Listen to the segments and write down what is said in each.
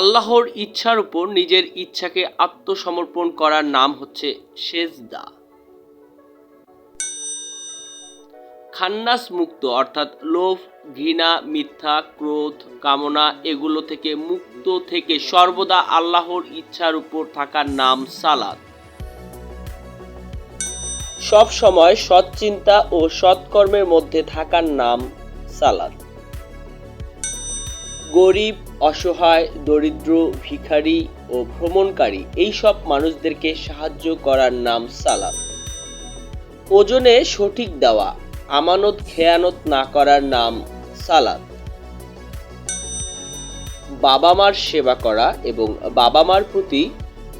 আল্লাহর ইচ্ছার উপর নিজের ইচ্ছাকে আত্মসমর্পণ করার নাম হচ্ছে সেজদা। খান্নাস মুক্ত, অর্থাৎ লোভ, ঘৃণা, মিথ্যা, ক্রোধ, কামনা, এগুলো থেকে মুক্ত থেকে সর্বদা আল্লাহর ইচ্ছার উপর থাকার নাম সালাদ। সব সময় সৎ চিন্তা ও সৎকর্মের মধ্যে থাকার নাম সালাদ। গরিব, অসহায়, দরিদ্র, ভিখারি ও ভ্রমণকারী এই সব মানুষদেরকে সাহায্য করার নাম সালাদ ওজনে সঠিক দেওয়া, আমানত খেয়ানত না করার নাম সালাদ বাবা মার সেবা করা এবং বাবা মার প্রতি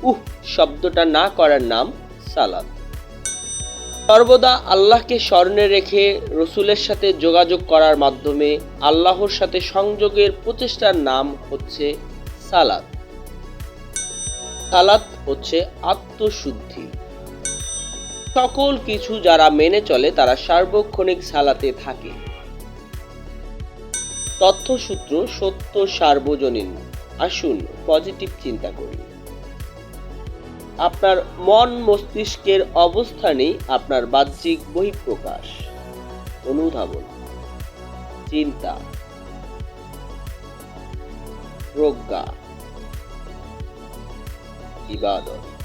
উহ শব্দটা না করার নাম সালাদ সর্বদা আল্লাহকে স্মরণে রেখে রসুলের সাথে যোগাযোগ করার মাধ্যমে আল্লাহর সাথে সংযোগের প্রচেষ্টার নাম হচ্ছে সালাদ সালাদ হচ্ছে আত্মশুদ্ধি। সকল কিছু যারা মেনে চলে, তারা সার্বক্ষণিক সালাতে থাকে। তথ্যসূত্র সত্য সার্বজনীন। আসুন পজিটিভ চিন্তা করি। আপনার মন মস্তিষ্কের অবস্থানই আপনার বাহ্যিক বহিঃপ্রকাশ। অনুধাবন। চিন্তা। প্রজ্ঞা। ইবাদত